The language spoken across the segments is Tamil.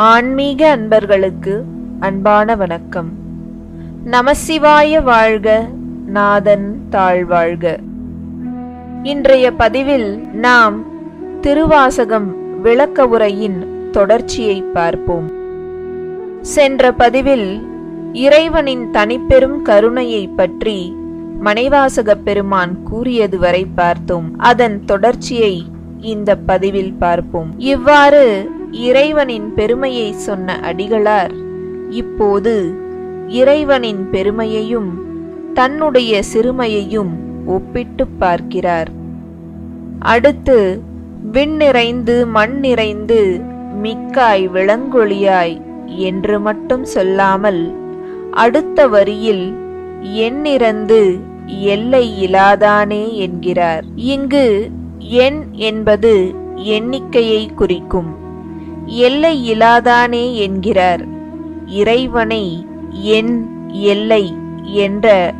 ஆன்மீக அன்பர்களுக்கு அன்பான வணக்கம். நமசிவாய வாழ்க நாதன் தாழ்வாழ்க. இன்றைய பதிவில் நாம் திருவாசகம் விளக்க உரையின் தொடர்ச்சியை பார்ப்போம். சென்ற பதிவில் இறைவனின் தனிப்பெரும் கருணையை பற்றி மனைவாசகப் பெருமான் கூறியது வரை பார்த்தோம். அதன் தொடர்ச்சியை இந்த பதிவில் பார்ப்போம். இவ்வாறு இறைவனின் பெருமையை சொன்ன அடிகளார். இப்போது இறைவனின் பெருமையையும் தன்னுடைய சிறுமையையும் ஒப்பிட்டு பார்க்கிறார். அடுத்து விண் நிறைந்து மண் நிறைந்து மிக்காய் விளங்கொழியாய் என்று மட்டும் சொல்லாமல் அடுத்த வரியில் எண்ணிறந்து எல்லை இலாதானே என்கிறார். இங்கு எண் என்பது எண்ணிக்கையை குறிக்கும். எல்லை இலாதானே என்கிறார். இறைவனை என் எல்லை என்ற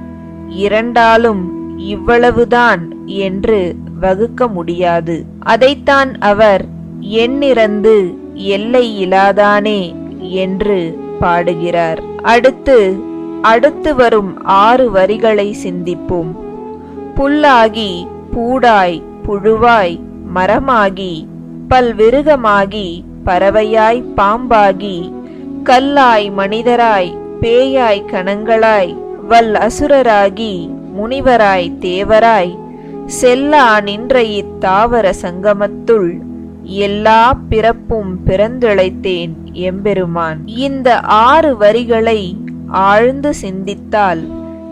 இரண்டாலும் இவ்வளவுதான் என்று வகுக்க முடியாது. அதைத்தான் அவர் எண்ணிறந்து எல்லை இலாதானே என்று பாடுகிறார். அடுத்து அடுத்து வரும் ஆறு வரிகளை சிந்திப்போம். புல்லாகி பூடாய் புழுவாய் மரமாகி பல்விருகமாகி பறவையாய் பாம்பாகி கல்லாய் மனிதராய் பேயாய் கணங்களாய் வல் அசுரராகி முனிவராய் தேவராய் செல்லா நின்ற இத்தாவர சங்கமத்துள் எல்லா பிறப்பும் பிறந்திழைத்தேன் எம்பெருமான். இந்த ஆறு வரிகளை ஆழ்ந்து சிந்தித்தால்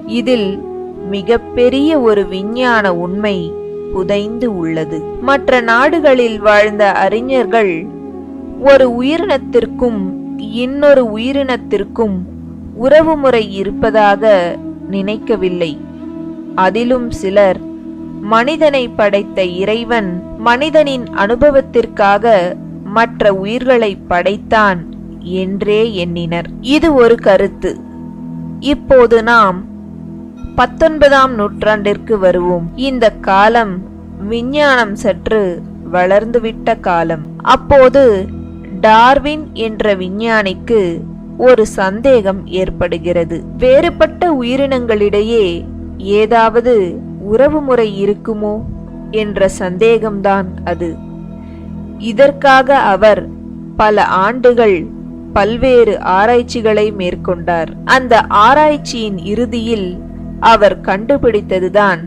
இதில் மிகப்பெரிய ஒரு விஞ்ஞான உண்மை புதைந்து உள்ளது. மற்ற நாடுகளில் வாழ்ந்த அறிஞர்கள் ஒரு உயிரினத்திற்கும் இன்னொரு உயிரினத்திற்கும் உறவுமுறை இருப்பதாக நினைக்கவில்லை. அதிலும் சிலர் மனிதனை படைத்த இறைவன் மனிதனின் அனுபவத்திற்காக மற்ற உயிர்களை படைத்தான் என்றே எண்ணினர். இது ஒரு கருத்து. இப்போது நாம் பத்தொன்பதாம் நூற்றாண்டிற்கு வருவோம். இந்த காலம் விஞ்ஞானம் சற்று வளர்ந்துவிட்ட காலம். அப்போது டார்வின் என்ற விஞ்ஞானிக்கு ஒரு சந்தேகம் ஏற்படுகிறது. வேறுபட்ட உயிரினங்களிடையே ஏதாவது உறவுமுறை இருக்குமோ என்ற சந்தேகம்தான் அது. இதற்காக அவர் பல ஆண்டுகள் பல்வேறு ஆராய்ச்சிகளை மேற்கொண்டார். அந்த ஆராய்ச்சியின் இறுதியில் அவர் கண்டுபிடித்ததுதான்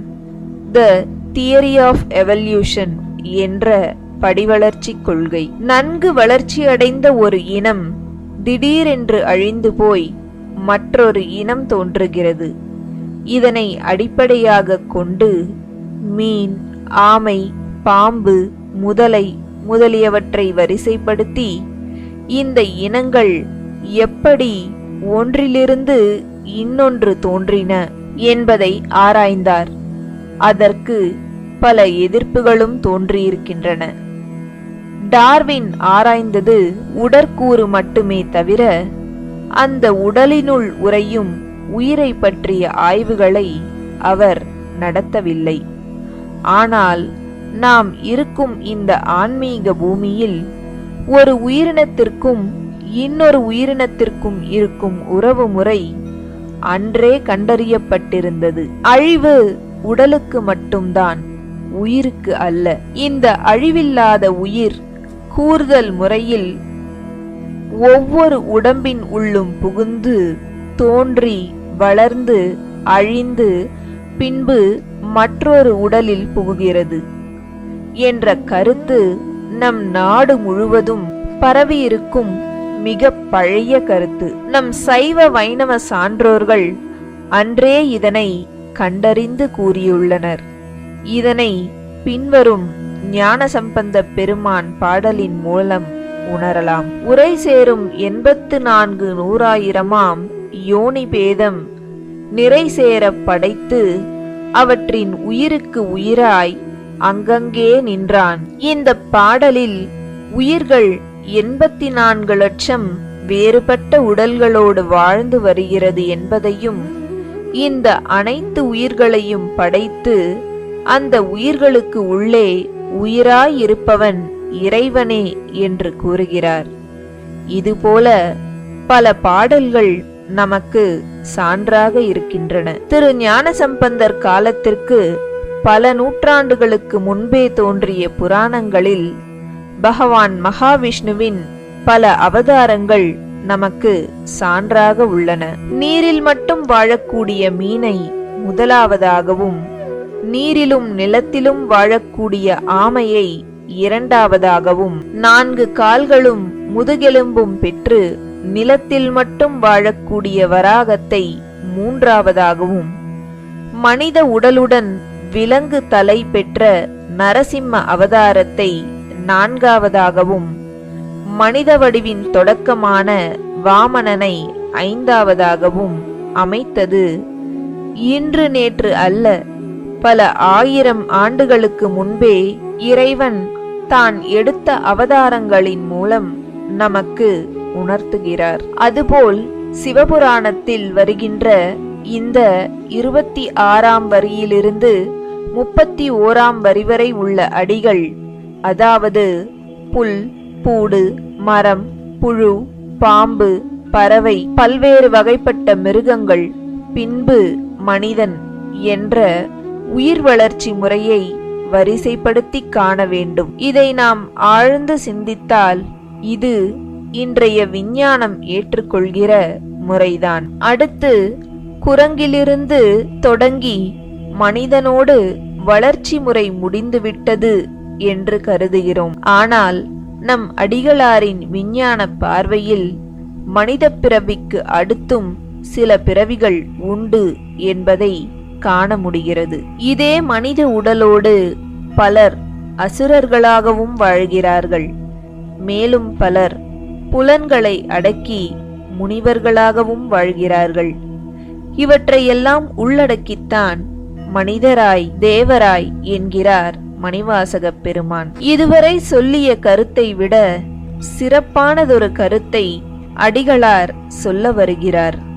த தியரி ஆஃப் எவல்யூஷன் என்ற படிவளர்ச்சி கொள்கை. நன்கு வளர்ச்சியடைந்த ஒரு இனம் திடீரென்று அழிந்து போய் மற்றொரு இனம் தோன்றுகிறது. இதனை அடிப்படையாக கொண்டு மீன் ஆமை பாம்பு முதலை முதலியவற்றை வரிசைப்படுத்தி இந்த இனங்கள் எப்படி ஒன்றிலிருந்து இன்னொன்று தோன்றின என்பதை ஆராய்ந்தார். அதற்கு பல எதிர்ப்புகளும் தோன்றியிருக்கின்றன. டார்வின் ஆராய்ந்தது உடற்கூறு மட்டுமே தவிர அந்த உடலினுள் உறையும் உயிரை பற்றிய ஆய்வுகளை அவர் நடத்தவில்லை. ஆனால் நாம் இருக்கும் இந்த ஆன்மீக பூமியில் ஒரு உயிரினத்திற்கும் இன்னொரு உயிரினத்திற்கும் இருக்கும் உறவு முறை அன்றே கண்டறியப்பட்டிருந்தது. அழிவு உடலுக்கு மட்டும்தான் உயிருக்கு அல்ல. இந்த அழிவில்லாத உயிர் கூறுதல் முறையில் ஒவ்வொரு உடம்பின் உள்ளும் புகுந்து தோன்றி வளர்ந்து அழிந்து பின்பு மற்றொரு உடலில் புகுகிறது என்ற கருத்து நம் நாடு முழுவதும் பரவியிருக்கும் மிக பழைய கருத்து. நம் சைவ வைணவ சான்றோர்கள் அன்றே இதனை கண்டறிந்து கூறியுள்ளனர். இதனை பின்வரும் ஞான சம்பந்த பெருமான் பாடலின் மூலம் உணரலாம். உரை சேரும் எண்பத்து நான்கு நூறாயிரமாம் யோனி பேதம் நிறை சேர படைத்து அவற்றின் உயிருக்கு உயிராய் அங்கங்கே நின்றான். இந்த பாடலில் உயிர்கள் எண்பத்தி நான்கு லட்சம் வேறுபட்ட உடல்களோடு வாழ்ந்து வருகிறது என்பதையும் இந்த அனைத்து உயிர்களையும் படைத்து அந்த உயிர்களுக்கு உள்ளே உயிராயிருப்பவன் இறைவனே என்று கூறுகிறார். இதுபோல பல பாடல்கள் நமக்கு சான்றாக இருக்கின்றன. திரு ஞானசம்பந்தர் காலத்திற்கு பல நூற்றாண்டுகளுக்கு முன்பே தோன்றிய புராணங்களில் பகவான் மகாவிஷ்ணுவின் பல அவதாரங்கள் நமக்கு சான்றாக உள்ளன. நீரில் மட்டும் வாழக்கூடிய மீனை முதலாவதாகவும் நீரிலும் நிலத்திலும் வாழக்கூடிய ஆமையை இரண்டாவதாகவும் நான்கு கால்களும் முதுகெலும்பும் பெற்று நிலத்தில் மட்டும் வாழக்கூடிய வராகத்தை மூன்றாவதாகவும் மனித உடலுடன் விலங்கு தலை பெற்ற நரசிம்ம அவதாரத்தை நான்காவதாகவும் மனித வடிவின் தொடக்கமான வாமனனை ஐந்தாவதாகவும் அமைத்தது. இன்று நேற்று அல்ல பல ஆயிரம் ஆண்டுகளுக்கு முன்பே இறைவன் தான் எடுத்த அவதாரங்களின் மூலம் நமக்கு உணர்த்துகிறார். அதுபோல் சிவபுராணத்தில் வருகின்ற இந்த இருபத்தி ஆறாம் வரியிலிருந்து முப்பத்தி ஓராம் வரி வரை உள்ள அடிகள் அதாவது புல் பூடு மரம் புழு பாம்பு பறவை பல்வேறு வகைப்பட்ட மிருகங்கள் பின்பு மனிதன் என்ற உயிர் வளர்ச்சி முறையை வரிசைப்படுத்தி காண வேண்டும். இதை நாம் ஆழ்ந்து சிந்தித்தால் இது இன்றைய விஞ்ஞானம் ஏற்றுக்கொள்கிற முறைதான். அடுத்து குரங்கிலிருந்து தொடங்கி மனிதனோடு வளர்ச்சி முறை முடிந்துவிட்டது என்று கருதுகிறோம். ஆனால் நம் அடிகளாரின் விஞ்ஞான பார்வையில் மனித பிறவிக்கு அடுத்தும் சில பிறவிகள் உண்டு என்பதை காண முடிகிறது. இதே மனித உடலோடு பலர் அசுரர்களாகவும் வாழ்கிறார்கள். மேலும் பலர் புலன்களை அடக்கி முனிவர்களாகவும் வாழ்கிறார்கள். இவற்றையெல்லாம் உள்ளடக்கித்தான் மனிதராய் தேவராய் என்கிறார் மணிவாசகப் பெருமான். இதுவரை சொல்லிய கருத்தை விட சிறப்பானதொரு கருத்தை அடிகளார் சொல்ல வருகிறார்.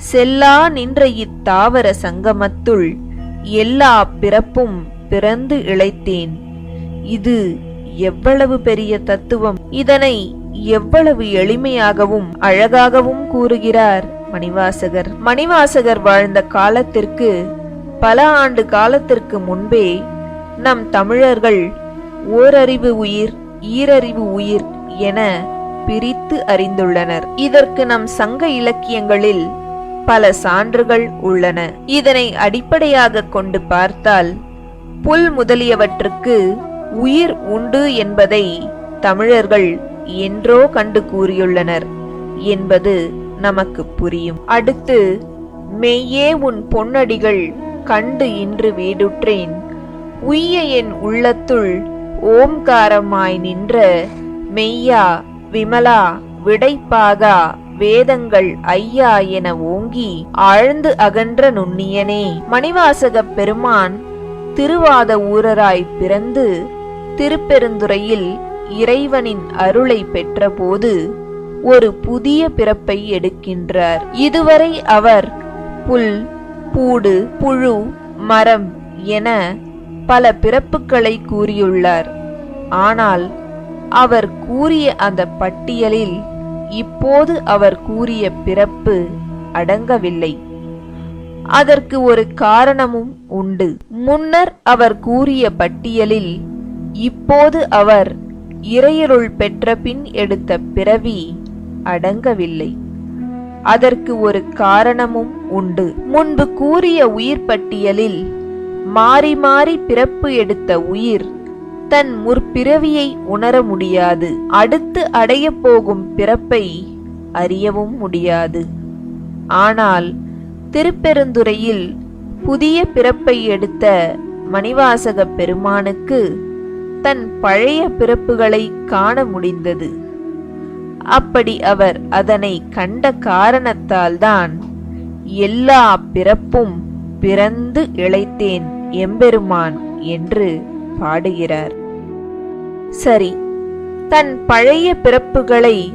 செல்லா நின்ற இத்தாவர சங்கமத்துள் எல்லா பிறப்பும் பிறந்து இழைத்தேன். இது எவ்வளவு பெரிய தத்துவம்? இதனை எவ்வளவு எளிமையாகவும் அழகாகவும் கூறுகிறார் மணிவாசகர். மணிவாசகர் வாழ்ந்த காலத்திற்கு பல ஆண்டு காலத்திற்கு முன்பே நம் தமிழர்கள் ஓரறிவு உயிர் ஈரறிவு உயிர் என பிரித்து அறிந்துள்ளனர். இதற்கு நம் சங்க இலக்கியங்களில் பல சான்றுகள் உள்ளன. இதனை அடிப்படையாக கொண்டு பார்த்தால் புல் முதலியவற்றுக்கு உயிர் உண்டு என்பதை தமிழர்கள் என்றோ கண்டு கூறியுள்ளனர் என்பது நமக்கு புரியும். அடுத்து மெய்யே உன் பொன்னடிகள் கண்டு இன்று வீடுற்றேன். உய்ய என் உள்ளத்துள் ஓம்காரமாய் நின்ற மெய்யா விமலா விடைப்பாகா வேதங்கள் ஐயா என ஓங்கி ஆழ்ந்து அகன்ற நுண்ணியனே. மணிவாசகப் பெருமான் திருவாத ஊரராய் பிறந்து திருப்பெருந்துறையில் இறைவனின் அருளை பெற்றபோது ஒரு புதிய பிறப்பை எடுக்கின்றார். இதுவரை அவர் புல் பூடு புழு மரம் என பல பிறப்புகளை கூறியுள்ளார். ஆனால் அவர் கூறிய அந்த பட்டியலில் இப்போது அவர் கூறிய பிறப்பு அடங்கவில்லை. அதற்கு ஒரு காரணமும் உண்டு. முன்னர் அவர் கூறிய பட்டியலில் இப்போது அவர் இறையருள் பெற்ற பின் எடுத்த பிறவி அடங்கவில்லை. அதற்கு ஒரு காரணமும் உண்டு. முன்பு கூறிய உயிர் பட்டியலில் மாறி மாறி பிறப்பு எடுத்த உயிர் தன் முற்பிறவியை உணர முடியாது. அடுத்து அடையப் போகும் பிறப்பை அறியவும் முடியாது. ஆனால் திருப்பெருந்துறையில் புதிய பிறப்பை எடுத்த மணிவாசக பெருமானுக்கு தன் பழைய பிறப்புகளை காண முடிந்தது. அப்படி அவர் அதனை கண்ட காரணத்தால்தான் எல்லா பிறப்பும் பிறந்து இழைத்தேன் எம்பெருமான் என்று பாடுகிறார். சரி தன் பழைய பிறப்புகளை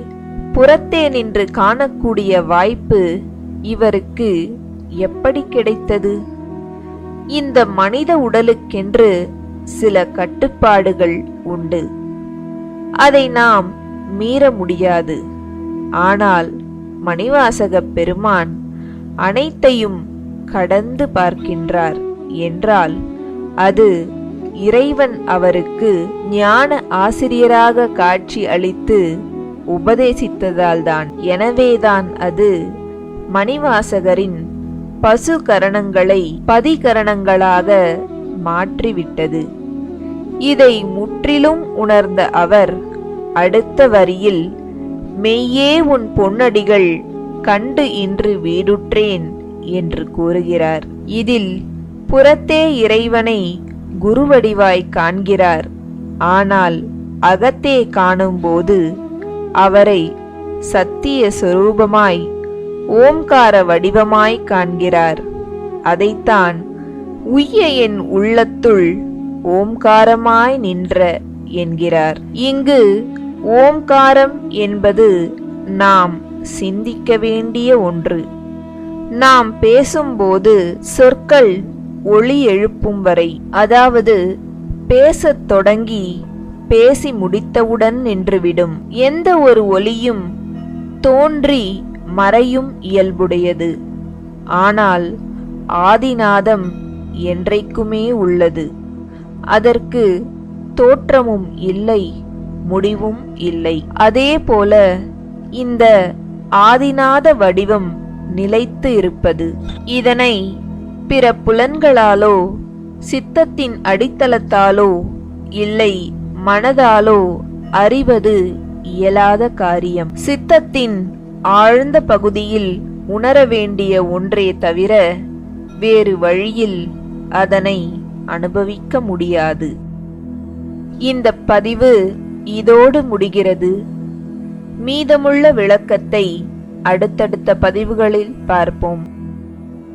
புறத்தே நின்று காணக்கூடிய வாய்ப்பு இவருக்கு எப்படி கிடைத்தது? இந்த மனித உடலுக்கென்று சில கட்டுப்பாடுகள் உண்டு. அதை நாம் மீற முடியாது. ஆனால் மணிவாசகப் பெருமான் அனைத்தையும் கடந்து பார்க்கின்றார் என்றால் அது இறைவன் அவருக்கு ஞான ஆசிரியராக காட்சி அளித்து உபதேசித்ததால்தான். எனவேதான் அது மணிவாசகரின் பசு கரணங்களை பதிகரணங்களாக மாற்றிவிட்டது. இதை முற்றிலும் உணர்ந்த அவர் அடுத்த வரியில் மெய்யே உன் பொன்னடிகள் கண்டு இன்று வீடுற்றேன் என்று கூறுகிறார். இதில் புறத்தே இறைவனை குருவடிவாய் காண்கிறார். ஆனால் அகத்தே காணும்போது அவரை சத்திய சொரூபமாய் ஓம்கார வடிவமாய் காண்கிறார். அதைத்தான் உய்ய என் உள்ளத்துள் ஓம்காரமாய் நின்ற என்கிறார். இங்கு ஓம்காரம் என்பது நாம் சிந்திக்க வேண்டிய ஒன்று. நாம் பேசும்போது சொற்கள் ஒளி எழுப்பும் வரை அதாவது பேசத் தொடங்கி பேசி முடித்தவுடன் நின்றுவிடும். எந்த ஒரு ஒலியும் தோன்றி மறையும் இயல்புடையது. ஆனால் ஆதிநாதம் என்றைக்குமே உள்ளது. அதற்கு தோற்றமும் இல்லை முடிவும் இல்லை. அதே போல இந்த ஆதிநாத வடிவம் நிலைத்து இருப்பது. இதனை பிற புலன்களாலோ சித்தத்தின் அடித்தளத்தாலோ இல்லை மனதாலோ அறிவது இயலாத காரியம். சித்தத்தின் ஆழ்ந்த பகுதியில் உணர வேண்டிய ஒன்றே தவிர வேறு வழியில் அதனை அனுபவிக்க முடியாது. இந்த பதிவு இதோடு முடிகிறது. மீதமுள்ள விளக்கத்தை அடுத்தடுத்த பதிவுகளில் பார்ப்போம்.